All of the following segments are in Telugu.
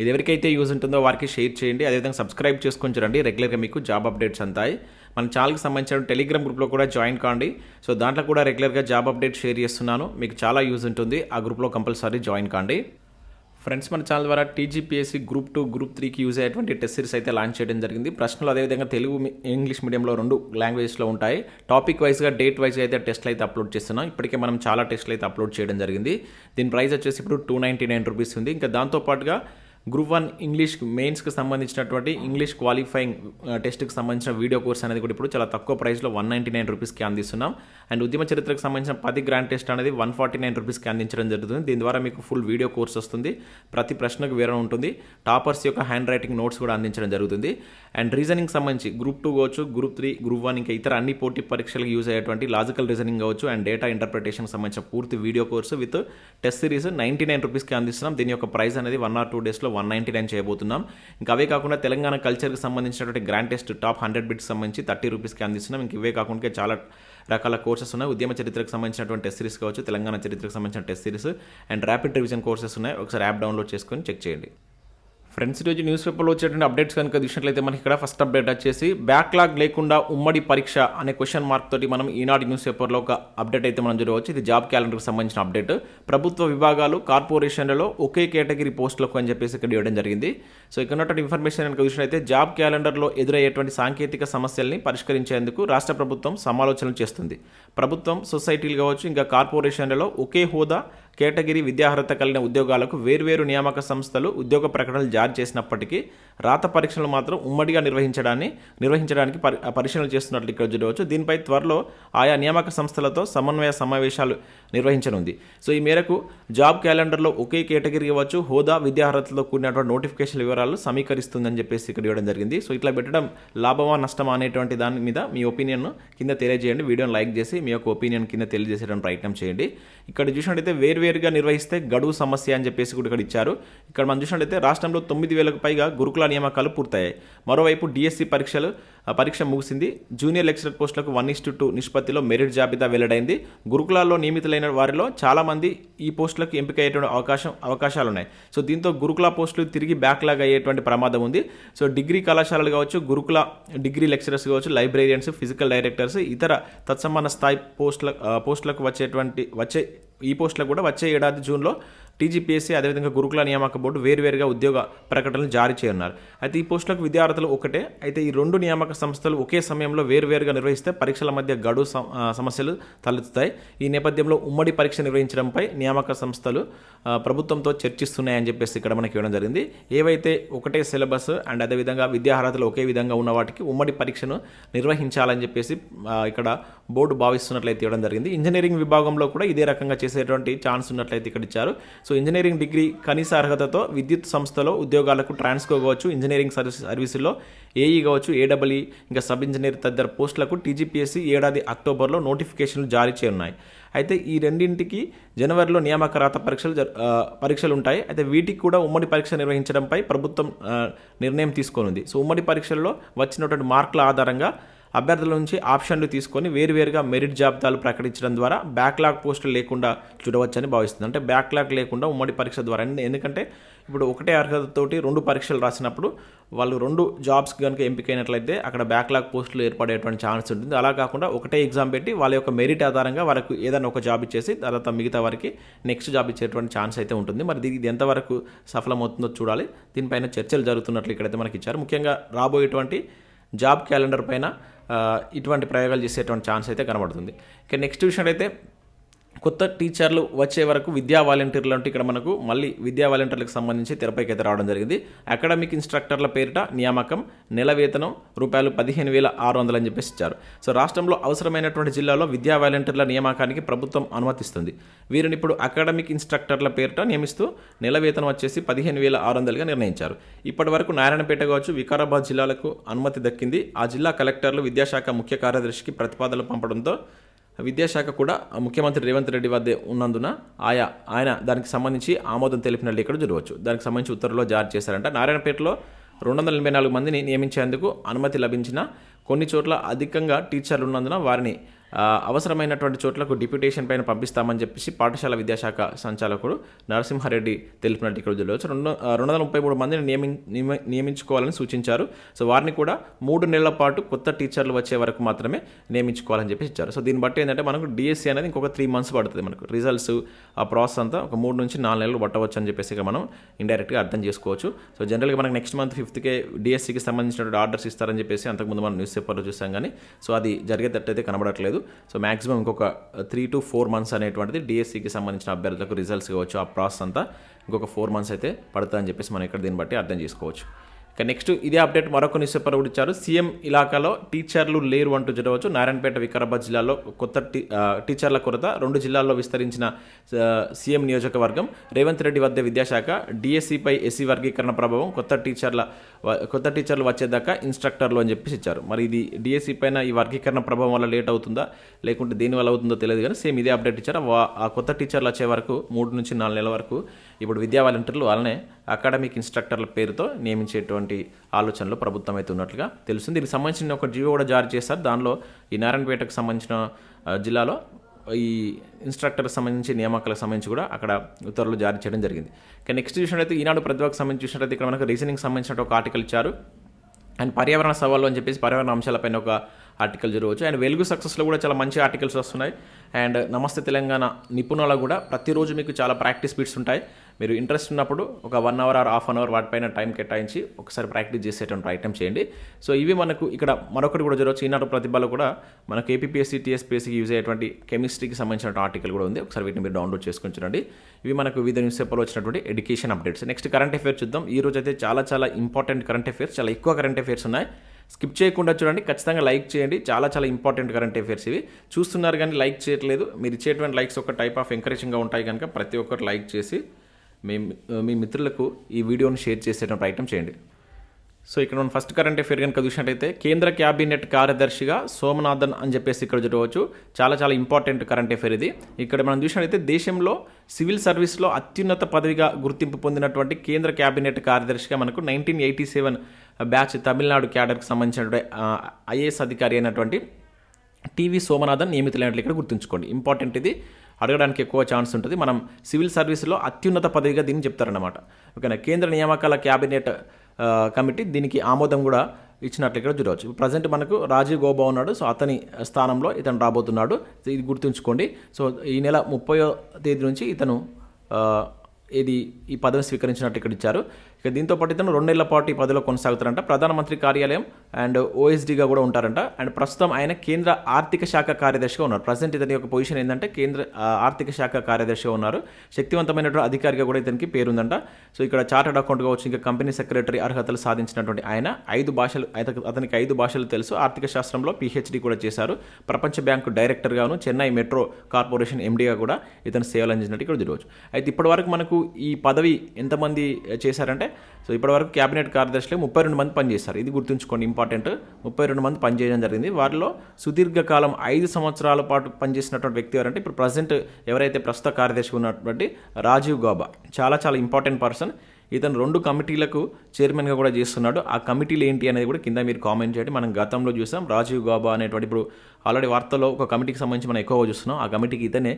ఇది ఎవరికైతే యూజ్ ఉంటుందో వారికి షేర్ చేయండి. అదేవిధంగా సబ్స్క్రైబ్ చేసుకొని చూడండి. రెగ్యులర్గా మీకు జాబ్ అప్డేట్స్ అంతాయి మన ఛానల్కి సంబంధించిన టెలిగ్రామ్ గ్రూప్లో కూడా జాయిన్ కాండి. సో దాంట్లో కూడా రెగ్యులర్గా జాబ్ అప్డేట్ షేర్ చేస్తున్నాను. మీకు చాలా యూజ్ ఉంటుంది. ఆ గ్రూప్లో కంపల్సరీ జాయిన్ కాండి. ఫ్రెండ్స్ మన ఛానల్ ద్వారా టీజీపీఎస్సీ గ్రూప్ టూ గ్రూప్ త్రీకి యూజ్ అయ్యేటువంటి టెస్ట్ సిరీస్ అయితే లాంచ్ చేయడం జరిగింది. ప్రశ్నలు అదేవిధంగా తెలుగు ఇంగ్లీష్ మీడియంలో రెండు లాంగ్వేజెస్లో ఉంటాయి. టాపిక్ వైజ్గా డేట్ వైజ్గా అయితే టెస్ట్లు అయితే అప్లోడ్ చేస్తున్నాం. ఇప్పటికే మనం చాలా టెస్ట్లు అయితే అప్లోడ్ చేయడం జరిగింది. దీని ప్రైస్ వచ్చేసి ఇప్పుడు టూ నైంటీ నైన్ రూపీస్ ఉంది. ఇంకా దాంతోపాటుగా గ్రూప్ వన్ ఇంగ్లీష్ మెయిన్స్కి సంబంధించినటువంటి ఇంగ్లీష్ క్వాలిఫైయింగ్ టెస్ట్కి సంబంధించిన వీడియో కోర్స్ అనేది కూడా ఇప్పుడు చాలా తక్కువ ప్రైస్లో వన్ నైంటీ నైన్ రూపీస్కి అందిస్తున్నాం అండ్ ఉద్యమ చరిత్రకు సంబంధించిన పది గ్రాండ్ టెస్ట్ అనేది వన్ ఫార్టీ నైన్ రూపీస్కి అందించడం జరుగుతుంది. దీని ద్వారా మీకు ఫుల్ వీడియో కోర్స్ వస్తుంది. ప్రతి ప్రశ్నకు వివరణ ఉంటుంది. టాపర్స్ యొక్క హ్యాండ్ రైటింగ్ నోట్స్ కూడా అందించడం జరుగుతుంది. అండ్ రీజనింగ్ సంబంధించి గ్రూప్ టూ కావచ్చు గ్రూప్ త్రీ గ్రూప్ వన్ ఇంకా ఇతర అన్ని పోటీ పరీక్షలకు యూజ్ అయ్యేటువంటి లాజికల్ రీజనింగ్ కావచ్చు అండ్ డేటా ఇంటర్ప్రిటేషన్కి సంబంధించిన పూర్తి video course with test series ninety nine రూపీస్కి అందిస్తున్నాం దీని యొక్క ప్రైస్ అనేది వన్ ఆర్ టూ డేస్లో వన్ నైంటీ నైన్ చేయబోతున్నాం. ఇంకా అవే కాకుండా తెలంగాణ కల్చర్కి సంబంధించినటువంటి grand test top hundred bits సంబంధించి థర్టీ రూపీస్కి అందిస్తున్నాం. ఇంక ఇవే కాకుండా చాలా రకాల కోర్సెస్ ఉన్నాయి. ఉద్యమ చరిత్రకు సంబంధించినటువంటి టెస్ట్ సిరీస్ కావచ్చు తెలంగాణ చరిత్రకు సంబంధించిన test series and rapid revision courses ఉన్నాయి. ఒకసారి యాప్ డౌన్లోడ్ చేసుకొని చెక్ చేయండి. ఫ్రెండ్స్ ఈరోజు న్యూస్ పేపర్లో వచ్చేటువంటి అప్డేట్స్ కనుక చూసినట్లయితే మనకి ఇక్కడ ఫస్ట్ అప్డేట్ వచ్చేసి బ్యాక్లాగ్ లేకుండా ఉమ్మడి పరీక్ష అనే క్వశ్చన్ మార్క్ తోటి మనం ఈనాటి న్యూస్ పేపర్లో ఒక అప్డేట్ అయితే మనం చూడవచ్చు. ఇది జాబ్ క్యాలెండర్కి సంబంధించిన అప్డేట్ ప్రభుత్వ విభాగాలు కార్పొరేషన్లలో ఒకే కేటగిరీ పోస్టులకు అని చెప్పేసి ఇక్కడ ఇవ్వడం జరిగింది. సో ఇక్కడ ఉన్నటువంటి ఇన్ఫర్మేషన్ కనుక చూసినట్లయితే జాబ్ క్యాలెండర్లో ఎదురయ్యేటువంటి సాంకేతిక సమస్యల్ని పరిష్కరించేందుకు రాష్ట్ర ప్రభుత్వం సమాలోచనలు చేస్తుంది. ప్రభుత్వం సొసైటీలు కావచ్చు ఇంకా కార్పొరేషన్లలో ఒకే హోదా కేటగిరీ విద్యార్హత కలిగిన ఉద్యోగాలకు వేర్వేరు నియామక సంస్థలు ఉద్యోగ ప్రకటనలు జారీ చేసినప్పటికీ రాత పరీక్షలు మాత్రం ఉమ్మడిగా నిర్వహించడాన్ని నిర్వహించడానికి పరి చేస్తున్నట్లు ఇక్కడ చూడవచ్చు. దీనిపై త్వరలో ఆయా నియామక సంస్థలతో సమన్వయ సమావేశాలు నిర్వహించనుంది. సో ఈ మేరకు జాబ్ క్యాలెండర్లో ఒకే కేటగిరీ ఇవ్వచ్చు. హోదా విద్యార్హతలతో కూడినటువంటి నోటిఫికేషన్ వివరాలు సమీకరిస్తుందని చెప్పేసి ఇక్కడ ఇవ్వడం జరిగింది. సో ఇట్లా పెట్టడం లాభమా నష్టమా అనేటువంటి దాని మీద మీ ఒపీనియన్ కింద తెలియజేయండి. వీడియోని లైక్ చేసి మీ యొక్క ఒపీనియన్ కింద తెలియజేసేయడానికి ప్రయత్నం చేయండి. ఇక్కడ చూసినట్టయితే వేర్వేరుగా నిర్వహిస్తే గడువు సమస్య అని చెప్పేసి కూడా ఇక్కడ ఇచ్చారు. ఇక్కడ మనం చూసినట్టయితే రాష్ట్రంలో తొమ్మిది వేలకు పైగా గురుకుల నియామకాలు పూర్తయ్యాయి. మరోవైపు డిఎస్సి పరీక్షలు పరీక్ష ముగిసింది. జూనియర్ లెక్చరర్ పోస్టులకు వన్ ఇస్టు టూ నిష్పత్తిలో మెరిట్ జాబితా వెల్లడైంది. గురుకులాల్లో నియమితులైన వారిలో చాలామంది ఈ పోస్టులకు ఎంపిక అయ్యేటువంటి అవకాశం అవకాశాలు ఉన్నాయి సో దీంతో గురుకుల పోస్టులు తిరిగి బ్యాక్లాగ్ అయ్యేటువంటి ప్రమాదం ఉంది. సో డిగ్రీ కళాశాలలు కావచ్చు గురుకుల డిగ్రీ లెక్చరర్స్ కావచ్చు లైబ్రేరియన్స్ ఫిజికల్ డైరెక్టర్స్ ఇతర తత్సమాన స్థాయి పోస్టుల పోస్టులకు వచ్చేటువంటి వచ్చే ఈ పోస్టులకు కూడా వచ్చే ఏడాది జూన్లో టీజీపీఎస్సీ అదేవిధంగా గురుకుల నియామక బోర్డు వేరువేరుగా ఉద్యోగ ప్రకటనలు జారీ చేయనున్నారు. అయితే ఈ పోస్టులకు విద్యార్థులు ఒకటే అయితే ఈ రెండు నియామక సంస్థలు ఒకే సమయంలో వేరువేరుగా నిర్వహిస్తే పరీక్షల మధ్య గడువు సమస్యలు తలెత్తుతాయి. ఈ నేపథ్యంలో ఉమ్మడి పరీక్ష నిర్వహించడంపై నియామక సంస్థలు ప్రభుత్వంతో చర్చిస్తున్నాయని చెప్పేసి ఇక్కడ మనకి ఇవ్వడం జరిగింది. ఏవైతే ఒకటే సిలబస్ అండ్ అదేవిధంగా విద్యార్హతలు ఒకే విధంగా ఉన్న వాటికి ఉమ్మడి పరీక్షను నిర్వహించాలని చెప్పేసి ఇక్కడ బోర్డు భావిస్తున్నట్లయితే ఇవ్వడం జరిగింది. ఇంజనీరింగ్ విభాగంలో కూడా ఇదే రకంగా చేసేటువంటి ఛాన్స్ ఉన్నట్లయితే ఇక్కడ ఇచ్చారు. సో ఇంజనీరింగ్ డిగ్రీ కనీస అర్హతతో విద్యుత్ సంస్థలో ఉద్యోగాలకు ట్రాన్స్కో కావచ్చు ఇంజనీరింగ్ సర్వీస్ సర్వీసుల్లో ఏఈ కావచ్చు ఏడబ్ల్ఈ ఇంకా సబ్ ఇంజనీర్ తదితర పోస్టులకు టీజీపీఎస్సీ ఏడాది అక్టోబర్లో నోటిఫికేషన్లు జారీ చేయనున్నాయి. అయితే ఈ రెండింటికి జనవరిలో నియామక రాత పరీక్షలు పరీక్షలు ఉంటాయి అయితే వీటికి కూడా ఉమ్మడి పరీక్ష నిర్వహించడంపై ప్రభుత్వం నిర్ణయం తీసుకోనుంది. సో ఉమ్మడి పరీక్షల్లో వచ్చినటువంటి మార్కుల ఆధారంగా అభ్యర్థుల నుంచి ఆప్షన్లు తీసుకొని వేరువేరుగా మెరిట్ జాబితాలు ప్రకటించడం ద్వారా బ్యాక్లాగ్ పోస్టులు లేకుండా చూడవచ్చని భావిస్తుంది. అంటే బ్యాక్లాగ్ లేకుండా ఉమ్మడి పరీక్ష ద్వారా. ఎందుకంటే ఇప్పుడు ఒకటే అర్హతతోటి రెండు పరీక్షలు రాసినప్పుడు వాళ్ళు రెండు జాబ్స్ కనుక ఎంపికైనట్లయితే అక్కడ బ్యాక్లాగ్ పోస్టులు ఏర్పడేటువంటి ఛాన్స్ ఉంటుంది. అలా కాకుండా ఒకటే ఎగ్జామ్ పెట్టి వాళ్ళ యొక్క మెరిట్ ఆధారంగా వాళ్ళకు ఏదైనా ఒక జాబ్ ఇచ్చేసి తర్వాత మిగతా వారికి నెక్స్ట్ జాబ్ ఇచ్చేటువంటి ఛాన్స్ అయితే ఉంటుంది. మరి ఇది ఎంతవరకు సఫలమవుతుందో చూడాలి. దీనిపైన చర్చలు జరుగుతున్నట్లు ఇక్కడైతే మనకి ఇచ్చారు. ముఖ్యంగా రాబోయేటువంటి జాబ్ క్యాలెండర్ పైన ఇటువంటి ప్రయోగాలు చేసేటువంటి ఛాన్స్ అయితే కనబడుతుంది. ఇక నెక్స్ట్ విషయం అయితే కొత్త టీచర్లు వచ్చే వరకు విద్యా వాలంటీర్లు అంటే ఇక్కడ మనకు మళ్ళీ విద్యా వాలంటీర్లకు సంబంధించి తెరపైకి అయితే రావడం జరిగింది. అకాడమిక్ ఇన్స్ట్రక్టర్ల పేరిట నియామకం నెల వేతనం రూపాయలు పదిహేను వేల ఆరు వందలు అని చెప్పేసి ఇచ్చారు. సో రాష్ట్రంలో అవసరమైనటువంటి జిల్లాలో విద్యా వాలంటీర్ల నియామకానికి ప్రభుత్వం అనుమతిస్తుంది. వీరిని ఇప్పుడు అకాడమిక్ ఇన్స్ట్రక్టర్ల పేరిట నియమిస్తూ నెల వేతనం వచ్చేసి పదిహేను వేల ఆరు వందలుగా నిర్ణయించారు. ఇప్పటి వరకు నారాయణపేట కావచ్చు వికారాబాద్ జిల్లాలకు అనుమతి దక్కింది. ఆ జిల్లా కలెక్టర్లు విద్యాశాఖ ముఖ్య కార్యదర్శికి ప్రతిపాదనలు పంపడంతో విద్యాశాఖ కూడా ముఖ్యమంత్రి రేవంత్ రెడ్డి వద్దే ఉన్నందున ఆయా ఆయన దానికి సంబంధించి ఆమోదం తెలిపినట్లు ఇక్కడ చూడవచ్చు దానికి సంబంధించి ఉత్తర్వులో జారీ చేశారంట. నారాయణపేటలో రెండు వందల ఎనభై నాలుగు మందిని నియమించేందుకు అనుమతి లభించిన కొన్ని చోట్ల అధికంగా టీచర్లు ఉన్నందున వారిని అవసరమైనటువంటి చోట్లకు డిప్యూటేషన్ పైన పంపిస్తామని చెప్పేసి పాఠశాల విద్యాశాఖ సంచాలకుడు నరసింహారెడ్డి తెలిపినట్టు ఇక్కడ చూడవచ్చు రెండు రెండు వందల ముప్పై మూడు మందిని నియమి నియమ- నియమించుకోవాలని సూచించారు. సో వారిని కూడా మూడు నెలల పాటు కొత్త టీచర్లు వచ్చే వరకు మాత్రమే నియమించుకోవాలని చెప్పేసి ఇచ్చారు. సో దీన్ని బట్టి ఏంటంటే మనకు డిఎస్సి అనేది ఇంకొక త్రీ మంత్స్ పడుతుంది మనకు. రిజల్ట్స్ ఆ ప్రాసెస్ అంతా ఒక మూడు నుంచి నాలుగు నెలలు పట్టవచ్చు అని చెప్పేసి ఇక మనం ఇండైరెక్ట్గా అర్థం చేసుకోవచ్చు. సో జనరల్గా మనకు నెక్స్ట్ మంత్ ఫిఫ్త్కే డిఎస్సికి సంబంధించినటువంటి ఆర్డర్స్ ఇస్తారని చెప్పేసి అంతకుముందు మనం న్యూస్ పేపర్లో చూసాం కానీ సో అది జరిగేటట్టయితే కనబడట్లేదు. సో మాక్సిమం ఇంకొక త్రీ టు ఫోర్ మంత్స్ అనేటువంటిది డిఎస్సికి సంబంధించిన అభ్యర్థులకు రిజల్ట్స్ కావచ్చు. ఆ ప్రాసెస్ అంతా ఇంకొక ఫోర్ మంత్స్ అయితే పడుతుందని చెప్పేసి మనం ఇక్కడ దీన్ని బట్టి అర్థం చేసుకోవచ్చు. నెక్స్ట్ ఇదే అప్డేట్ మరొక న్యూస్ పేపర్ కూడా ఇచ్చారు. సీఎం ఇలాకాలో టీచర్లు లేరు అంటూ చూడవచ్చు నారాయణపేట వికారాబాద్ జిల్లాలో కొత్త టీచర్ల కొరత రెండు జిల్లాల్లో విస్తరించిన సీఎం నియోజకవర్గం. రేవంత్ రెడ్డి వద్ద విద్యాశాఖ డిఎస్సిపై ఎస్సీ వర్గీకరణ ప్రభావం కొత్త టీచర్ల కొత్త టీచర్లు వచ్చేదాకా ఇన్స్ట్రక్టర్లు అని చెప్పేసి ఇచ్చారు. మరి ఇది డిఎస్సి పైన ఈ వర్గీకరణ ప్రభావం వల్ల లేట్ అవుతుందా? లేకుంటే దేని వల్ల అవుతుందో తెలియదు కానీ సేమ్ ఇదే అప్డేట్ ఇచ్చారు. ఆ కొత్త టీచర్లు వచ్చే వరకు మూడు నుంచి నాలుగు నెలల వరకు ఇప్పుడు విద్యా వాలంటీర్లు వాళ్ళనే అకాడమిక్ ఇన్స్ట్రక్టర్ల పేరుతో నియమించేటువంటి ఆలోచనలో ప్రభుత్వం అయితే ఉన్నట్లుగా తెలుస్తుంది. దీనికి సంబంధించిన ఒక జీవో కూడా జారీ చేశారు. దానిలో ఈ నారాయణపేటకు సంబంధించిన జిల్లాలో ఈ ఇన్స్ట్రక్టర్కి సంబంధించి నియామకాలకు సంబంధించి కూడా అక్కడ ఉత్తర్వులు జారీ చేయడం జరిగింది. కానీ నెక్స్ట్ చూసినట్లయితే ఈనాడు ప్రతిభకు సంబంధించి చూసినట్లయితే ఇక్కడ మనకు రీజనింగ్ సంబంధించిన ఒక ఆర్టికల్ ఇచ్చారు. అండ్ పర్యావరణ సవాళ్ళు అని చెప్పేసి పర్యావరణ అంశాలపైన ఒక ఆర్టికల్ జరగవచ్చు. అండ్ వెలుగు సక్సెస్లో కూడా చాలా మంచి ఆర్టికల్స్ వస్తున్నాయి. అండ్ నమస్తే తెలంగాణ నిపుణుల కూడా ప్రతిరోజు మీకు చాలా ప్రాక్టీస్ బీట్స్ ఉంటాయి. మీరు ఇంట్రెస్ట్ ఉన్నప్పుడు ఒక one hour or half an hour వాటిపైన టైం కేటాయించి ఒకసారి ప్రాక్టీస్ చేసేటువంటి ప్రయత్నం చేయండి. సో ఇవి మనకు ఇక్కడ మరొకటి కూడా జరగవచ్చు. ఈనాడు ప్రతిభలో కూడా మనకు ఏపీఎస్సీ టీఎస్పీఎస్సీకి యూజ్ అయ్యేటువంటి కెమిస్ట్రీకి సంబంధించిన ఆర్టికల్ కూడా ఉంది. ఒకసారి వీటిని మీరు డౌన్లోడ్ చేసుకొని చూడండి. ఇవి మనకు వివిధ న్యూస్ పేపర్లో వచ్చినటువంటి education updates next current affairs చూద్దాం. ఈ రోజు అయితే చాలా చాలా ఇంపార్టెంట్ కరెంట్ అఫేర్స్ చాలా ఎక్కువ కరెంట్ అఫేర్స్ ఉన్నాయి. స్కిప్ చేయకుండా చూడండి. ఖచ్చితంగా లైక్ చేయండి. చాలా చాలా ఇంపార్టెంట్ కరెంట్ అఫేర్స్ ఇవి. చూస్తున్నారు కానీ లైక్ చేయట్లేదు. మీరు ఇచ్చేటువంటి లైక్స్ ఒక టైప్ ఆఫ్ ఎంకరేజింగ్గా ఉంటాయి కనుక ప్రతి ఒక్కరు లైక్ చేసి మీ మీ మిత్రులకు ఈ వీడియోని షేర్ చేసేటువంటి ప్రయత్నం చేయండి. సో ఇక్కడ మనం ఫస్ట్ కరెంట్ అఫేర్ కనుక చూసినట్టయితే కేంద్ర క్యాబినెట్ కార్యదర్శిగా సోమనాథన్ అని చెప్పేసి ఇక్కడ చూడవచ్చు. చాలా చాలా ఇంపార్టెంట్ కరెంట్ అఫేర్ ఇది. ఇక్కడ మనం చూసినట్టయితే దేశంలో సివిల్ సర్వీస్లో అత్యున్నత పదవిగా గుర్తింపు పొందినటువంటి కేంద్ర క్యాబినెట్ కార్యదర్శిగా మనకు nineteen eighty seven batch Tamil Nadu క్యాడర్కి సంబంధించినటువంటి ఐఏఎస్ అధికారి అయినటువంటి టీవీ సోమనాథన్ నియమితులైనట్లు ఇక్కడ గుర్తుంచుకోండి. ఇంపార్టెంట్ ఇది. అడగడానికి ఎక్కువ ఛాన్స్ ఉంటుంది. మనం సివిల్ సర్వీస్లో అత్యున్నత పదవిగా దీన్ని చెప్తారన్నమాట. ఓకేనా? కేంద్ర నియామకాల క్యాబినెట్ కమిటీ దీనికి ఆమోదం కూడా ఇచ్చినట్లు ఇక్కడ చూడవచ్చు. ప్రజెంట్ మనకు రాజీవ్ గోబా ఉన్నాడు. సో అతని స్థానంలో ఇతను రాబోతున్నాడు. ఇది గుర్తుంచుకోండి. సో ఈ నెల ముప్పయో తేదీ నుంచి ఇతను ఇది ఈ పదవి స్వీకరించినట్టు ఇక్కడ ఇచ్చారు. ఇక దీంతో పాటు ఇతను రెండు నెలల పాటు ఈ పదవిలో కొనసాగుతారంట. ప్రధానమంత్రి కార్యాలయం అండ్ ఓఎస్డీగా కూడా ఉంటారంట. అండ్ ప్రస్తుతం ఆయన కేంద్ర ఆర్థిక శాఖ కార్యదర్శిగా ఉన్నారు. ప్రజెంట్ ఇతని యొక్క పొజిషన్ ఏంటంటే కేంద్ర ఆర్థిక శాఖ కార్యదర్శిగా ఉన్నారు. శక్తివంతమైనటువంటి అధికారిగా కూడా ఇతనికి పేరుందంట. సో ఇక్కడ చార్టర్డ్ అకౌంట్ కావచ్చు ఇంకా కంపెనీ సెక్రటరీ అర్హతలు సాధించినటువంటి ఆయన ఐదు భాషలు అతనికి ఐదు భాషలు తెలుసు. ఆర్థిక శాస్త్రంలో పిహెచ్డి కూడా చేశారు. ప్రపంచ బ్యాంకు డైరెక్టర్గాను చెన్నై మెట్రో కార్పొరేషన్ ఎండీగా కూడా ఇతను సేవలు అందించినట్టు ఇక్కడ చూడవచ్చు అయితే ఇప్పటివరకు మనకు ఈ పదవి ఎంతమంది చేశారంటే సో ఇప్పటివరకు క్యాబినెట్ కార్యదర్శులు ముప్పై రెండు మంది పనిచేస్తారు ఇది గుర్తుంచుకోండి ఇంపార్టెంట్. ముప్పై రెండు మంది పనిచేయడం జరిగింది. వారిలో సుదీర్ఘకాలం ఐదు సంవత్సరాల పాటు పనిచేసినటువంటి వ్యక్తి ఎవరంటే ఇప్పుడు ప్రజెంట్ ఎవరైతే ప్రస్తుత కార్యదర్శి ఉన్నటువంటి రాజీవ్ గౌబా. చాలా చాలా ఇంపార్టెంట్ పర్సన్. ఇతను రెండు కమిటీలకు చైర్మన్గా కూడా చేస్తున్నాడు. ఆ కమిటీలు ఏంటి అనేది కూడా కింద మీరు కామెంట్ చేయండి. మనం గతంలో చూసాం రాజీవ్ గాబా అనేటువంటి ఇప్పుడు ఆల్రెడీ వార్తల్లో ఒక కమిటీకి సంబంధించి మనం ఎక్కువగా చూస్తున్నాం. ఆ కమిటీకి ఇతనే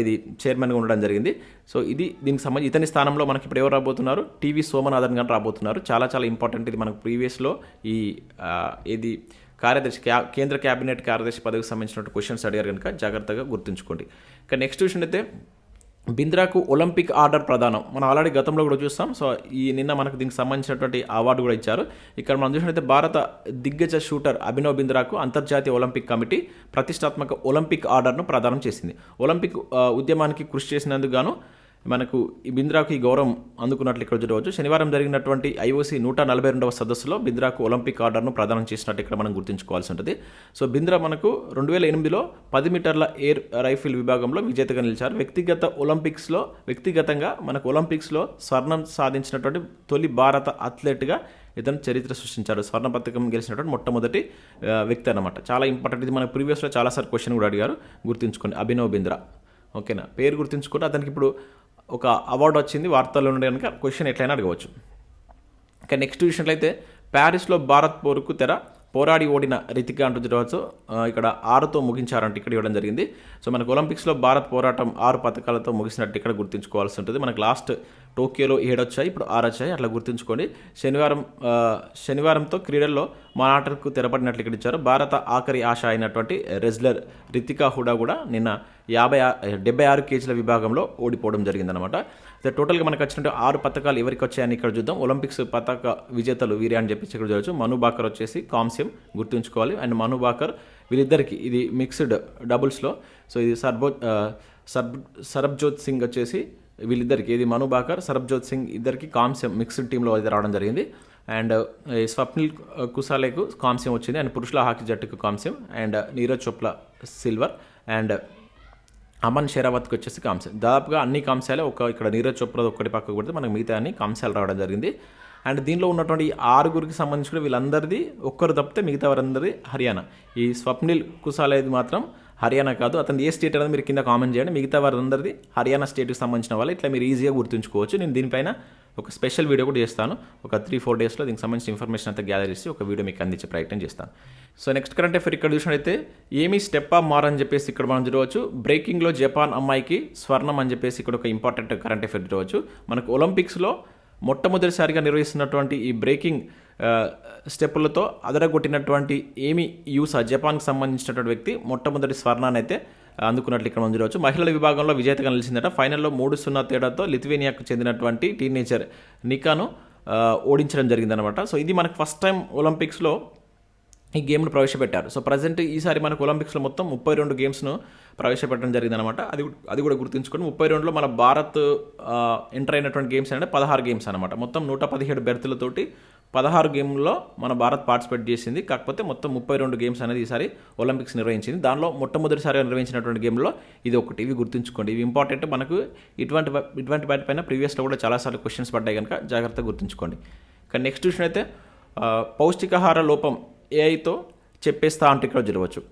ఇది చైర్మన్గా ఉండడం జరిగింది. సో ఇది దీనికి సంబంధించి ఇతని స్థానంలో మనకి ఇప్పుడు ఎవరు రాబోతున్నారు? టీవీ సోమనాథన్ గారు రాబోతున్నారు. చాలా చాలా ఇంపార్టెంట్ ఇది మనకు ప్రీవియస్లో ఈ ఇది కార్యదర్శి కేంద్ర క్యాబినెట్ కార్యదర్శి పదవికి సంబంధించినటువంటి క్వశ్చన్స్ అడిగారు కనుక జాగ్రత్తగా గుర్తుంచుకోండి. ఇక నెక్స్ట్ విషయం అయితే బింద్రాకు ఒలింపిక్ ఆర్డర్ ప్రదానం. మనం ఆల్రెడీ గతంలో కూడా చూస్తాం. సో ఈ నిన్న మనకు దీనికి సంబంధించినటువంటి అవార్డు కూడా ఇచ్చారు. ఇక్కడ మనం చూసినట్లయితే భారత దిగ్గజ షూటర్ అభినవ్ బింద్రాకు అంతర్జాతీయ ఒలింపిక్ కమిటీ ప్రతిష్టాత్మక ఒలింపిక్ ఆర్డర్ను ప్రదానం చేసింది. ఒలింపిక్ ఉద్యమానికి కృషి చేసినందుకు గాను మనకు ఈ బింద్రాకు ఈ గౌరవం అందుకున్నట్లు ఇక్కడ చూడవచ్చు. శనివారం జరిగినటువంటి ఐఓసీ నూట నలభై రెండవ సదస్సులో బింద్రాకు ఒలింపిక్ ఆర్డర్ను ప్రదానం చేసినట్టు ఇక్కడ మనం గుర్తుంచుకోవాల్సి ఉంటుంది. సో బింద్రా మనకు రెండు వేల ఎనిమిదిలో పది మీటర్ల ఎయిర్ రైఫిల్ విభాగంలో విజేతగా నిలిచారు. వ్యక్తిగత ఒలింపిక్స్లో వ్యక్తిగతంగా మనకు ఒలింపిక్స్లో స్వర్ణం సాధించినటువంటి తొలి భారత అథ్లెట్గా ఇతను చరిత్ర సృష్టించాడు. స్వర్ణ పథకం గెలిచినటువంటి మొట్టమొదటి వ్యక్తి అనమాట చాలా ఇంపార్టెంట్ ఇది. మన ప్రీవియస్లో చాలాసార్లు క్వశ్చన్ కూడా అడిగారు. గుర్తుంచుకోండి. అభినవ్ బింద్రా. ఓకేనా? పేరు గుర్తుంచుకుంటే అతనికి ఇప్పుడు ఒక అవార్డు వచ్చింది వార్తల్లో ఉండే కనుక క్వశ్చన్ ఎట్లయినా అడగవచ్చు. ఇక నెక్స్ట్ చూసినట్లయితే ప్యారిస్లో భారత్ పోరుకు తెర పోరాడి ఓడిన రితిక అంటూ చూడవచ్చు ఇక్కడ ఆరుతో ముగించారంటే ఇక్కడ ఇవ్వడం జరిగింది. సో మనకు ఒలింపిక్స్లో భారత్ పోరాటం ఆరు పథకాలతో ముగిసినట్టు ఇక్కడ గుర్తుంచుకోవాల్సి ఉంటుంది. మనకు లాస్ట్ టోక్యోలో ఏడొచ్చాయి ఇప్పుడు ఆరు వచ్చాయి అట్లా గుర్తుంచుకోండి. శనివారం శనివారంతో క్రీడల్లో మన ఆటలకు తెరపడినట్లు ఇక్కడ ఇచ్చారు. భారత ఆఖరి ఆశ అయినటువంటి రెజ్లర్ రితికా హుడా కూడా నిన్న యాభై డెబ్బై ఆరు కేజీల విభాగంలో ఓడిపోవడం జరిగిందనమాట అయితే టోటల్గా మనకు వచ్చినట్టు ఆరు పథకాలు ఎవరికి వచ్చాయని ఇక్కడ చూద్దాం. ఒలింపిక్స్ పథక విజేతలు వీరే అని చెప్పేసి ఇక్కడ చూడవచ్చు మను బాకర్ వచ్చేసి కాంస్యం గుర్తుంచుకోవాలి. అండ్ మను బాకర్ వీళ్ళిద్దరికి ఇది మిక్స్డ్ డబుల్స్లో. సో ఇది సర్బో సర్బ్ సరబ్జోత్ సింగ్ వచ్చేసి వీళ్ళిద్దరికి ఇది మను బాకర్ సరబ్జోత్ సింగ్ ఇద్దరికి కాంస్యం మిక్స్డ్ టీంలో అయితే రావడం జరిగింది. అండ్ ఈ స్వప్నిల్ కుసాలేకు కాంస్యం వచ్చింది. అండ్ పురుషుల హాకీ జట్టుకు కాంస్యం and Neeraj Chopra silver. And Aman షెరావత్కి వచ్చేసి కాంస్యం దాదాపుగా అన్ని కాంశాలే ఒక ఇక్కడ నీరజ్ చోప్రా ఒక్కటి పక్కకు పెడితే మనకు మిగతా అన్ని కాంశాలు రావడం జరిగింది. అండ్ దీనిలో ఉన్నటువంటి ఆరుగురికి సంబంధించి కూడా వీళ్ళందరిది ఒక్కరు తప్పితే మిగతా వారందరిది హర్యానా. ఈ స్వప్నిల్ కుసాలేది మాత్రం హర్యానా కాదు అతను ఏ స్టేట్ అనేది మీరు కింద కామెంట్ చేయండి. మిగతా వారందరిది హర్యానా స్టేట్కి సంబంధించిన వాళ్ళు. ఇట్లా మీరు ఈజీగా గుర్తుంచుకోవచ్చు. నేను దీనిపైన ఒక స్పెషల్ వీడియో కూడా చేస్తాను. ఒక త్రీ ఫోర్ డేస్లో దీనికి సంబంధించిన ఇన్ఫర్మేషన్ అంతా గ్యాదర్ చేసి ఒక వీడియో మీకు అందించే ప్రయత్నం చేస్తాను. సో నెక్స్ట్ కరెంట్ అఫేర్ ఇక్కడ చూసినట్టయితే ఏమీ స్టెప్ అప్ మార్ అని చెప్పేసి ఇక్కడ మనం చూడవచ్చు. బ్రేకింగ్లో జపాన్ అమ్మాయికి స్వర్ణం అని చెప్పేసి ఇక్కడ ఒక ఇంపార్టెంట్ కరెంట్ అఫేర్ చూడవచ్చు. మనకు ఒలింపిక్స్లో మొట్టమొదటిసారిగా నిర్వహిస్తున్నటువంటి ఈ బ్రేకింగ్ స్టెప్పులతో అదరగొట్టినటువంటి ఏమి యూసా జపాన్కి సంబంధించినటువంటి వ్యక్తి మొట్టమొదటి స్వర్ణాన్ని అయితే అందుకున్నట్లు ఇక్కడ మనం చూడవచ్చు. మహిళల విభాగంలో విజేతగా నిలిచిందట. ఫైనల్లో మూడు సున్నా తేడాతో లిథువేనియాకు చెందినటువంటి టీనేజర్ నికాను ఓడించడం జరిగిందనమాట సో ఇది మనకు ఫస్ట్ టైం ఒలింపిక్స్లో ఈ గేమ్ను ప్రవేశపెట్టారు. సో ప్రజెంట్ ఈసారి మనకు ఒలింపిక్స్లో మొత్తం ముప్పై రెండు గేమ్స్ను ప్రవేశపెట్టడం జరిగిందనమాట అది కూడా- అది కూడా గుర్తుంచుకొని ముప్పై రెండులో మన భారత్ ఎంటర్ అయినటువంటి గేమ్స్ అంటే పదహారు గేమ్స్ అనమాట మొత్తం నూట పదిహేడు బెర్తులతోటి పదహారు గేమ్లో మన భారత్ పార్టిసిపేట్ చేసింది. కాకపోతే మొత్తం ముప్పై రెండు గేమ్స్ అనేది ఈసారి ఒలింపిక్స్ నిర్వహించింది. దానిలో మొట్టమొదటిసారిగా నిర్వహించినటువంటి గేమ్లో ఇది ఒకటి. ఇవి గుర్తుంచుకోండి. ఇవి ఇంపార్టెంట్ మనకు ఇటువంటి ఇటువంటి ఇటువంటి వాటిపైన ప్రీవియస్లో కూడా చాలాసార్లు క్వశ్చన్స్ పడ్డాయి కనుక జాగ్రత్తగా గుర్తుంచుకోండి. కానీ నెక్స్ట్ విషయం అయితే పౌష్టికాహార లోపం ఏఐతో చెప్పేస్తా అంటే ఇక్కడ జరగవచ్చు.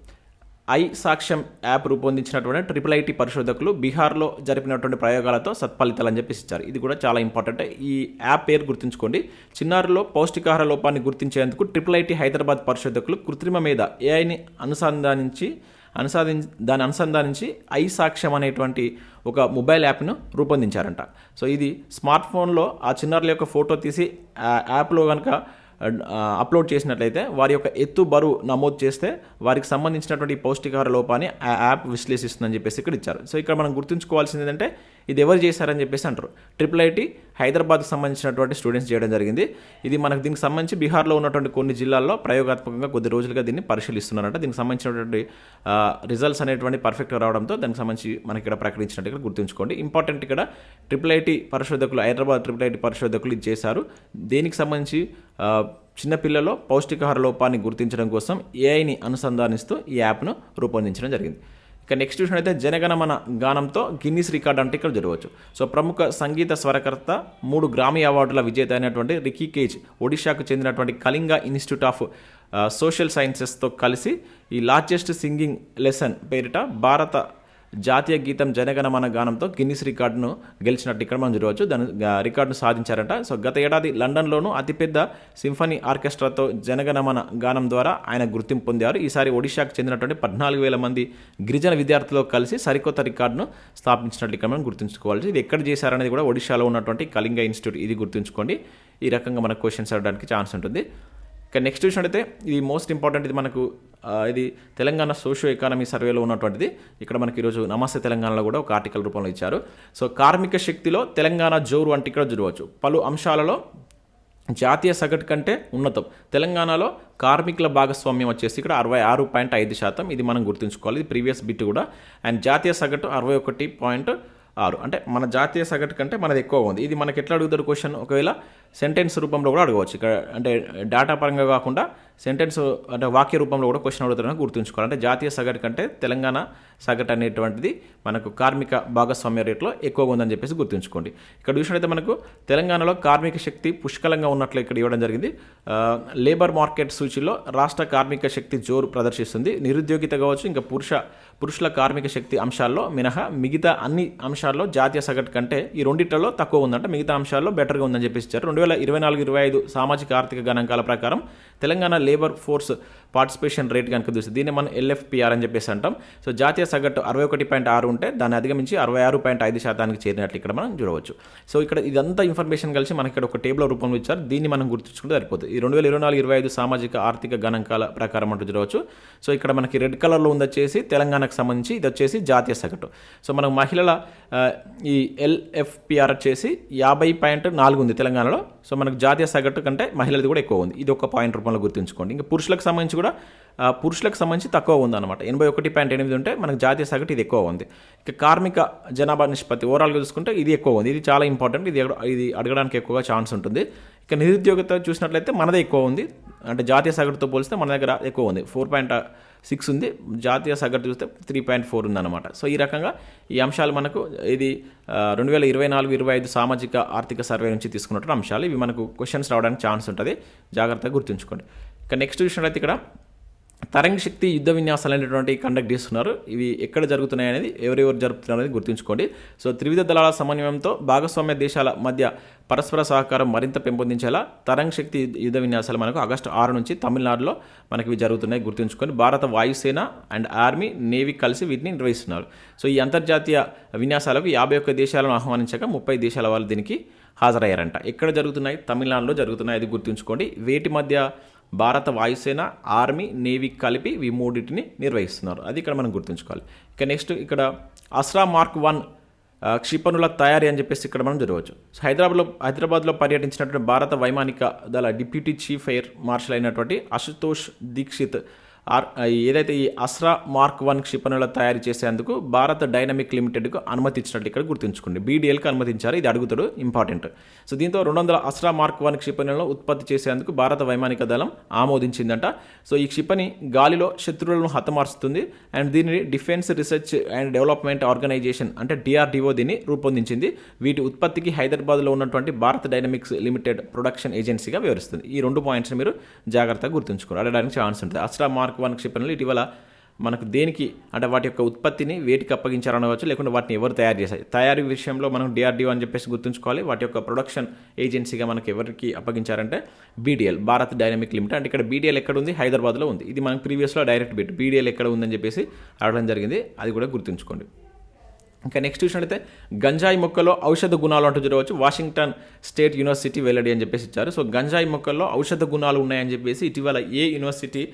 ఐ సాక్ష్యం యాప్ రూపొందించినటువంటి ట్రిపుల్ ఐటీ పరిశోధకులు బీహార్లో జరిపినటువంటి ప్రయోగాలతో సత్ఫలితాలు అని చెప్పేసి ఇచ్చారు. ఇది కూడా చాలా ఇంపార్టెంట్ ఈ యాప్ పేరు గుర్తుంచుకోండి. చిన్నారులో పౌష్టికాహార లోపాన్ని గుర్తించేందుకు ట్రిపుల్ ఐటీ హైదరాబాద్ పరిశోధకులు కృత్రిమ మీద ఏఐని అనుసంధానించి అనుసాధి దాన్ని అనుసంధానించి ఐ సాక్ష్యం అనేటువంటి ఒక మొబైల్ యాప్ను రూపొందించారంట. సో ఇది స్మార్ట్ ఫోన్లో ఆ చిన్నారుల యొక్క ఫోటో తీసి యాప్లో కనుక అప్లోడ్ చేసినట్లయితే వారి యొక్క ఎత్తు బరువు నమోదు చేస్తే వారికి సంబంధించినటువంటి పౌష్టికాహార లోపాన్ని ఆ యాప్ విశ్లేషిస్తుందని చెప్పేసి ఇక్కడ ఇచ్చారు. సో ఇక్కడ మనం గుర్తుంచుకోవాల్సింది ఏంటంటే ఇది ఎవరు చేశారని చెప్పేసి అంటారు. ట్రిపుల్ ఐటీ హైదరాబాద్కి సంబంధించినటువంటి స్టూడెంట్స్ చేయడం జరిగింది. ఇది మనకు దీనికి సంబంధించి బీహార్లో ఉన్నటువంటి కొన్ని జిల్లాల్లో ప్రయోగాత్మకంగా కొద్ది రోజులుగా దీన్ని పరిశీలిస్తున్నారంట. దీనికి సంబంధించినటువంటి రిజల్ట్స్ అనేటువంటి పర్ఫెక్ట్ రావడంతో దానికి సంబంధించి మనకి ఇక్కడ ప్రకటించినట్టు ఇక్కడ గుర్తుంచుకోండి. ఇంపార్టెంట్ ఇక్కడ ట్రిపుల్ ఐటీ పరిశోధకులు హైదరాబాద్ ట్రిపుల్ ఐటీ పరిశోధకులు ఇది చేశారు. దీనికి సంబంధించి ఆ, చిన్నపిల్లలో పౌష్టికాహార లోపాన్ని గుర్తించడం కోసం ఏఐని అనుసంధానిస్తూ ఈ యాప్ను రూపొందించడం జరిగింది. ఇక నెక్స్ట్ విషయం అయితే జనగణమన గానంతో గిన్నిస్ రికార్డ్ అంటే ఇక్కడ జరగవచ్చు. సో ప్రముఖ సంగీత స్వరకర్త మూడు గ్రామీ అవార్డుల విజేత అయినటువంటి రికీ కేజ్ ఒడిశాకు చెందినటువంటి కళింగ ఇన్స్టిట్యూట్ ఆఫ్ సోషల్ సైన్సెస్తో కలిసి ఈ లార్జెస్ట్ సింగింగ్ లెసన్ పేరిట భారత జాతీయ గీతం జనగణమన గానంతో గిన్నిస్ రికార్డును గెలిచినట్టు ఇక్కడ మనం చూడవచ్చు. దాని రికార్డును సాధించారంట. సో గత ఏడాది లండన్లోనూ అతిపెద్ద సింఫనీ ఆర్కెస్ట్రాతో జనగణమన గానం ద్వారా ఆయన గుర్తింపు పొందారు. ఈసారి ఒడిశాకు చెందినటువంటి పద్నాలుగు వేల మంది గిరిజన విద్యార్థులతో కలిసి సరికొత్త రికార్డును స్థాపించినట్లు ఇక్కడ మనం గుర్తుంచుకోవాలి. ఇది ఎక్కడ చేశారనేది కూడా ఒడిశాలో ఉన్నటువంటి కళింగ ఇన్స్టిట్యూట్ ఇది గుర్తుంచుకోండి. ఈ రకంగా మనకు క్వశ్చన్స్ అడగడానికి ఛాన్స్ ఉంటుంది. ఇక నెక్స్ట్ చూసినట్టయితే ఇది మోస్ట్ ఇంపార్టెంట్ ఇది మనకు ఇది తెలంగాణ సోషియో ఎకానమీ సర్వేలో ఉన్నటువంటిది. ఇక్కడ మనకి ఈరోజు నమస్తే తెలంగాణలో కూడా ఒక ఆర్టికల్ రూపంలో ఇచ్చారు. సో కార్మిక శక్తిలో తెలంగాణ జోరు అంటే ఇక్కడ చూడవచ్చు పలు అంశాలలో జాతీయ సగటు కంటే ఉన్నతం. తెలంగాణలో కార్మికుల భాగస్వామ్యం వచ్చేసి ఇక్కడ అరవై ఆరు పాయింట్ ఐదు శాతం. ఇది మనం గుర్తుంచుకోవాలి. ఇది ప్రీవియస్ బిట్ కూడా. అండ్ జాతీయ సగటు అరవై ఒకటి పాయింట్ ఆరు. అంటే మన జాతీయ సగటు కంటే మనది ఎక్కువ ఉంది. ఇది మనకి ఎట్లా అడుగుతారు క్వశ్చన్? ఒకవేళ సెంటెన్స్ రూపంలో కూడా అడగవచ్చు. ఇక్కడ అంటే డేటా పరంగా కాకుండా సెంటెన్స్ అంటే వాక్య రూపంలో కూడా క్వశ్చన్ అడుగుతారని గుర్తుంచుకోవాలి. అంటే జాతీయ సగటు కంటే తెలంగాణ సగటు అనేటువంటిది మనకు కార్మిక భాగస్వామ్య రేట్లో ఎక్కువగా ఉందని చెప్పేసి గుర్తుంచుకోండి. ఇక్కడ చూసినట్లయితే మనకు తెలంగాణలో కార్మిక శక్తి పుష్కలంగా ఉన్నట్లు ఇక్కడ ఇవ్వడం జరిగింది. లేబర్ మార్కెట్ సూచీలో రాష్ట్ర కార్మిక శక్తి జోరు ప్రదర్శిస్తుంది. నిరుద్యోగిత కావచ్చు ఇంకా పురుష పురుషుల కార్మిక శక్తి అంశాల్లో మినహా మిగతా అన్ని అంశాల్లో జాతీయ సగటు కంటే ఈ రెండిట్లలో తక్కువ ఉందంటే. మిగతా అంశాల్లో బెటర్గా ఉందని చెప్పేసి ఇచ్చారు. రెండు వేల ఇరవై నాలుగు ఇరవై ఐదు సామాజిక ఆర్థిక గణాంకాల ప్రకారం Telangana labour force participation rate కనుక చూస్తే దీన్ని మనం ఎల్ఎఫ్పిఆర్ అని చెప్పేసి అంటాం. సో జాతీయ సగటు అరవై ఒకటి పాయింట్ ఆరు ఉంటే దాన్ని అధిగమించి అరవై ఆరు పాయింట్ ఐదు శాతానికి చేరినట్లు ఇక్కడ మనం చూడవచ్చు. సో ఇక్కడ ఇదంతా ఇన్ఫర్మేషన్ కలిసి మనకి ఇక్కడ ఒక టేబుల్ రూపంలో ఇచ్చారు. దీన్ని మనం గుర్తుంచుకుంటే సరిపోతుంది. ఈ రెండు వేల ఇరవై నాలుగు ఇరవై ఐదు సామాజిక ఆర్థిక గణాంకాల ప్రకారం అంటూ చూడవచ్చు. సో ఇక్కడ మనకి రెడ్ కలర్లో ఉంది వచ్చేసి తెలంగాణకు సంబంధించి ఇది వచ్చేసి జాతీయ సగటు. సో మనకు మహిళల ఆ, ఈ ఎల్ఎఫ్పిఆర్ వచ్చేసి యాభై పాయింట్ నాలుగు ఉంది తెలంగాణలో. సో మనకు జాతీయ సగటు కంటే మహిళలది కూడా ఎక్కువ ఉంది. ఇది ఒక పాయింట్ రూపంలో గుర్తుంచుకోండి. ఇంకా పురుషులకు సంబంధించి కూడా పురుషులకు సంబంధించి తక్కువ ఉంది అనమాట ఎనభై ఒకటి పాయింట్ ఎనిమిది ఉంటే మనకు జాతీయ సగటు ఇది ఎక్కువ ఉంది. ఇక కార్మిక జనాభా నిష్పత్తి ఓవరాల్గా చూసుకుంటే ఇది ఎక్కువ ఉంది. ఇది చాలా ఇంపార్టెంట్ ఇది ఇది అడగడానికి ఎక్కువగా ఛాన్స్ ఉంటుంది. ఇక నిరుద్యోగత చూసినట్లయితే మనదే ఎక్కువ ఉంది. అంటే జాతీయ సగటుతో పోలిస్తే మన దగ్గర ఎక్కువ ఉంది. ఫోర్ పాయింట్ సిక్స్ ఉంది. జాతీయ సగటు చూస్తే త్రీ పాయింట్ ఫోర్ ఉందన్నమాట. సో ఈ రకంగా ఈ అంశాలు మనకు ఇది రెండు వేల ఇరవై నాలుగు ఇరవై ఐదు సామాజిక ఆర్థిక సర్వే నుంచి తీసుకున్నటువంటి అంశాలు. ఇవి మనకు క్వశ్చన్స్ రావడానికి ఛాన్స్ ఉంటుంది. జాగ్రత్తగా గుర్తుంచుకోండి. ఇక నెక్స్ట్ చూసినట్లయితే ఇక్కడ తరంగ శక్తి యుద్ధ విన్యాసాలు అనేటువంటి కండక్ట్ చేస్తున్నారు. ఇవి ఎక్కడ జరుగుతున్నాయి అనేది ఎవరెవరు జరుపుతున్నారు అనేది గుర్తుంచుకోండి. సో త్రివిధ దళాల సమన్వయంతో భాగస్వామ్య దేశాల మధ్య పరస్పర సహకారం మరింత పెంపొందించేలా తరంగ్ శక్తి యుద్ధ విన్యాసాలు మనకు ఆగస్టు ఆరు నుంచి తమిళనాడులో మనకి ఇవి జరుగుతున్నాయి గుర్తుంచుకొని భారత వాయుసేన అండ్ ఆర్మీ నేవీ కలిసి వీటిని నిర్వహిస్తున్నారు. సో ఈ అంతర్జాతీయ విన్యాసాలకు యాభై ఒక్క దేశాలను ఆహ్వానించగా ముప్పై దేశాల వాళ్ళు దీనికి హాజరయ్యారంట. ఎక్కడ జరుగుతున్నాయి? తమిళనాడులో జరుగుతున్నాయి అది గుర్తుంచుకోండి. వేటి మధ్య భారత వాయుసేన ఆర్మీ నేవీ కలిపి ఈ మూడింటిని నిర్వహిస్తున్నారు. అది ఇక్కడ మనం గుర్తుంచుకోవాలి. ఇక నెక్స్ట్ ఇక్కడ అస్రా మార్క్ వన్ క్షిపణుల తయారీ అని చెప్పేసి ఇక్కడ మనం జరగవచ్చు హైదరాబాద్లో హైదరాబాద్లో పర్యటించినటువంటి భారత వైమానిక దళ డిప్యూటీ చీఫ్ ఎయిర్ మార్షల్ అయినటువంటి అశుతోష్ దీక్షిత్ ఆర్ ఏదైతే ఈ అస్రా మార్క్ వన్ క్షిపణుల తయారు చేసేందుకు భారత్ డైనమిక్ లిమిటెడ్కు అనుమతించినట్టు ఇక్కడ గుర్తుంచుకోండి. బీడీఎల్కి అనుమతించారు. ఇది అడుగుతాడు ఇంపార్టెంట్. సో దీంతో రెండు వందల అస్రా మార్క్ వన్ క్షిపణులను ఉత్పత్తి చేసేందుకు భారత వైమానిక దళం ఆమోదించిందంట. సో ఈ క్షిపణి గాలిలో శత్రువులను హతమారుస్తుంది. అండ్ దీనిని defence research and development organisation అంటే డిఆర్డిఓ దీన్ని రూపొందించింది. వీటి ఉత్పత్తికి హైదరాబాద్లో ఉన్నటువంటి భారత్ డైనమిక్స్ లిమిటెడ్ ప్రొడక్షన్ ఏజెన్సీగా వివరిస్తుంది. ఈ రెండు పాయింట్స్ మీరు జాగ్రత్తగా గుర్తుంచుకోవాలి అడగడానికి ఛాన్స్ ఉంటుంది. అస్రా మార్క్ వన్ క్షిపణులు ఇటీవల మనకు దేనికి అంటే వాటి యొక్క ఉత్పత్తిని వేటికి అప్పగించారనవచ్చు లేకుంటే వాటిని ఎవరు తయారు చేశారు. తయారీ విషయంలో మనం డిఆర్డిఓ అని చెప్పేసి గుర్తుంచుకోవాలి. వాటి యొక్క ప్రొడక్షన్ ఏజెన్సీగా మనకి ఎవరికి అప్పగించారంటే బీడీఎల్ భారత్ డైనమిక్ లిమిటెడ్ అంటే ఇక్కడ బీడీఎల్ ఎక్కడ ఉంది? హైదరాబాద్లో ఉంది. ఇది మనకు ప్రీవియస్లో డైరెక్ట్ బిట్ బీడీఎల్ ఎక్కడ ఉందని చెప్పేసి అడగడం జరిగింది. అది కూడా గుర్తుంచుకోండి. ఇంకా నెక్స్ట్ చూసినట్లయితే గంజాయి మొక్కలో ఔషధ గుణాలు అంటూ చూడవచ్చు. వాషింగ్టన్ స్టేట్ యూనివర్సిటీ వెల్లడి అని చెప్పేసి ఇచ్చారు. సో గంజాయి మొక్కల్లో ఔషధ గుణాలు ఉన్నాయని చెప్పేసి ఇటీవల ఏ యూనివర్సిటీ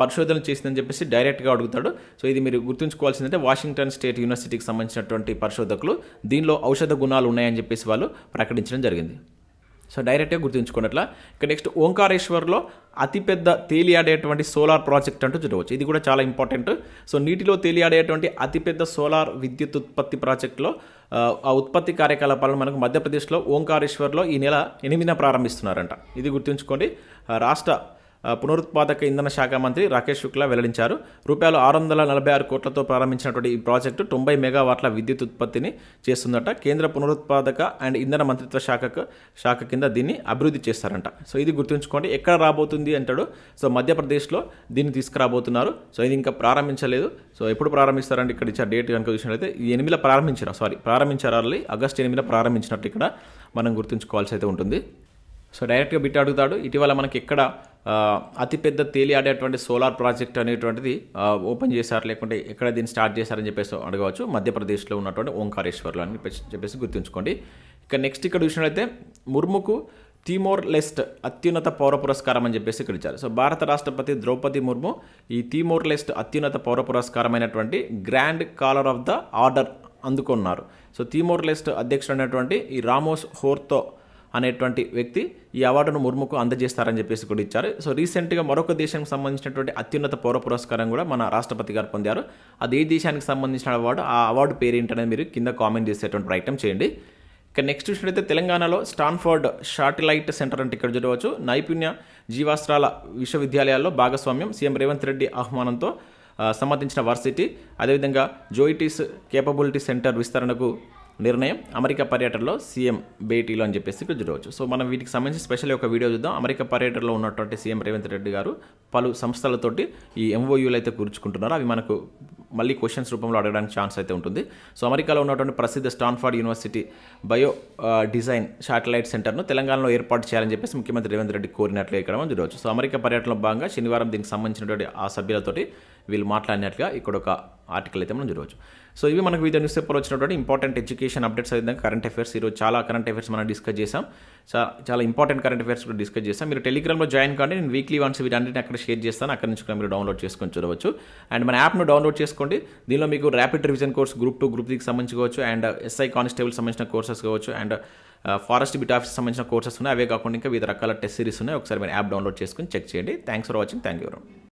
పరిశోధన చేసిందని చెప్పేసి డైరెక్ట్గా అడుగుతాడు. సో ఇది మీరు గుర్తుంచుకోవాల్సిందంటే వాషింగ్టన్ స్టేట్ యూనివర్సిటీకి సంబంధించినటువంటి పరిశోధకులు దీనిలో ఔషధ గుణాలు ఉన్నాయని చెప్పేసి వాళ్ళు ప్రకటించడం జరిగింది. సో డైరెక్ట్గా గుర్తుంచుకున్నట్లా ఇక నెక్స్ట్ ఓంకారేశ్వర్లో అతిపెద్ద తేలియాడేటువంటి సోలార్ ప్రాజెక్ట్ అంటూ చూడవచ్చు. ఇది కూడా చాలా ఇంపార్టెంట్. సో నీటిలో తేలియాడేటువంటి అతిపెద్ద సోలార్ విద్యుత్ ఉత్పత్తి ప్రాజెక్టులో ఆ, ఉత్పత్తి కార్యకలాపాలను మనకు మధ్యప్రదేశ్లో ఓంకారేశ్వర్లో ఈ నెల ఎనిమిదిన ప్రారంభిస్తున్నారంట. ఇది గుర్తుంచుకోండి. రాష్ట్ర పునరుత్పాదక ఇంధన శాఖ మంత్రి రాకేష్ శుక్లా వెల్లడించారు. రూపాయలు ఆరు వందల నలభై ఆరు కోట్లతో ప్రారంభించినటువంటి ఈ ప్రాజెక్టు తొంభై మెగావాట్ల విద్యుత్ ఉత్పత్తిని చేస్తుందట. కేంద్ర పునరుత్పాదక అండ్ ఇంధన మంత్రిత్వ శాఖకు శాఖ కింద దీన్ని అభివృద్ధి చేస్తారంట. సో ఇది గుర్తుంచుకోండి. ఎక్కడ రాబోతుంది అంటాడు. సో మధ్యప్రదేశ్లో దీన్ని తీసుకురాబోతున్నారు. సో ఇది ఇంకా ప్రారంభించలేదు. సో ఎప్పుడు ప్రారంభిస్తారంటే ఇక్కడ ఇచ్చిన డేట్ కనుక చూసినట్లయితే ఈ ఎనిమిదిలో ప్రారంభించారు? సారీ ప్రారంభించారు? ఆల్రెడీ ఆగస్ట్ ఎనిమిదిలో ప్రారంభించినట్టు ఇక్కడ మనం గుర్తుంచుకోవాల్సి అయితే ఉంటుంది. సో డైరెక్ట్గా బిట్ అడుగుతాడు. ఇటీవల మనకి ఎక్కడ అతిపెద్ద తేలి ఆడేటువంటి సోలార్ ప్రాజెక్ట్ అనేటువంటిది ఓపెన్ చేశారు లేకుంటే ఎక్కడ దీన్ని స్టార్ట్ చేశారని చెప్పేసి అడగవచ్చు. మధ్యప్రదేశ్లో ఉన్నటువంటి ఓంకారేశ్వర్లో అని చెప్పేసి గుర్తుంచుకోండి. ఇక నెక్స్ట్ ఇక్కడ చూసినట్లయితే ముర్ముకు తీమోర్ లెస్ట్ అత్యున్నత పౌర పురస్కారం అని చెప్పేసి ఇక్కడ ఇచ్చారు. సో భారత రాష్ట్రపతి ద్రౌపది ముర్ము ఈ తీమోర్ లెస్ట్ అత్యున్నత పౌర పురస్కారమైనటువంటి grand collar of the order అందుకున్నారు. సో తీమోర్ లెస్ట్ అధ్యక్షుడు అయినటువంటి ఈ రామోస్ హోర్తో అనేటువంటి వ్యక్తి ఈ అవార్డును ముర్ముకు అందజేస్తారని చెప్పేసి కూడా ఇచ్చారు. సో రీసెంట్గా మరొక దేశానికి సంబంధించినటువంటి అత్యున్నత పౌర పురస్కారం కూడా మన రాష్ట్రపతి గారు పొందారు. అది ఏ దేశానికి సంబంధించిన అవార్డు? ఆ అవార్డు పేరు ఏంటనేది మీరు కింద కామెంట్ చేసేటువంటి ప్రయత్నం చేయండి. ఇక నెక్స్ట్ చూసినట్టయితే తెలంగాణలో స్టాన్ఫోర్డ్ షాటిలైట్ సెంటర్ అంటే ఇక్కడ చూడవచ్చు. నైపుణ్య జీవాస్త్రాల విశ్వవిద్యాలయాల్లో భాగస్వామ్యం సీఎం రేవంత్ రెడ్డి ఆహ్వానంతో సమర్థించిన సంబంధించిన వర్సిటీ. అదేవిధంగా జోయిటీస్ కేపబిలిటీ సెంటర్ విస్తరణకు నిర్ణయం అమెరికా పర్యటనలో సీఎం భేటీలో అని చెప్పేసి చూడవచ్చు. సో మనం వీటికి సంబంధించి స్పెషల్ ఒక వీడియో చూద్దాం. అమెరికా పర్యటనలో ఉన్నటువంటి సీఎం రేవంత్ రెడ్డి గారు పలు సంస్థలతోటి ఈ ఎంఓయూలు అయితే కూర్చుకుంటున్నారు. అవి మనకు మళ్ళీ క్వశ్చన్స్ రూపంలో అడగడానికి ఛాన్స్ అయితే ఉంటుంది. సో అమెరికాలో ఉన్నటువంటి ప్రసిద్ధ Stanford university bio design satellite సెంటర్ను తెలంగాణలో ఏర్పాటు చేయాలని చెప్పేసి ముఖ్యమంత్రి రేవంత్ రెడ్డి కోరినట్లు ఇక్కడ మనం చూడవచ్చు. సో అమెరికా పర్యటనలో భాగంగా శనివారం దీనికి సంబంధించినటువంటి ఆ సభ్యులతోటి వీళ్ళు మాట్లాడినట్లుగా ఇక్కడ ఒక ఆర్టికల్ అయితే మనం చూడవచ్చు. సో ఇవి మనకు వివిధ న్యూస్ పేపర్ వచ్చినటువంటి ఇంపార్టెంట్ ఎడ్యుకేషన్ అప్డేట్స్ అదేవిధంగా కరెంట్ అఫేర్స్ ఈరోజు చాలా కరెంట్ అఫేర్స్ మనం డిస్కస్ చేసాం చాలా ఇంపార్టెంట్ కరెంట్ అఫేర్స్ కూడా డిస్కస్ చేస్తాం మీరు టెలిగ్రామ్లో జాయిన్ కాండి. నేను వీక్లీ వన్స్ వీటన్నిటిని అక్కడ షేర్ చేస్తాను. అక్కడ నుంచి కూడా మీరు డౌన్లోడ్ చేసుకొని చూడవచ్చు. అండ్ మన యాప్ను డౌన్లోడ్ చేసుకోండి దీనిలో మీకు rapid revision course group two group త్రీకి సంబంధించి కావచ్చు అండ్ ఎస్ఐ కానిస్టేబుల్ సంబంధించిన కోర్సెస్ కావచ్చు అండ్ ఫారెస్ట్ బిట్ ఆఫీస్ సంబంధించిన కోర్సెస్ ఉన్నాయి. అవే కాకుండా ఇంకా వివిధ రకాల టెస్ట్ సిరీస్ ఉన్నాయి. ఒకసారి మీరు యాప్ డౌన్లోడ్ చేసుకొని చెక్ చేయండి. Thanks for watching thank you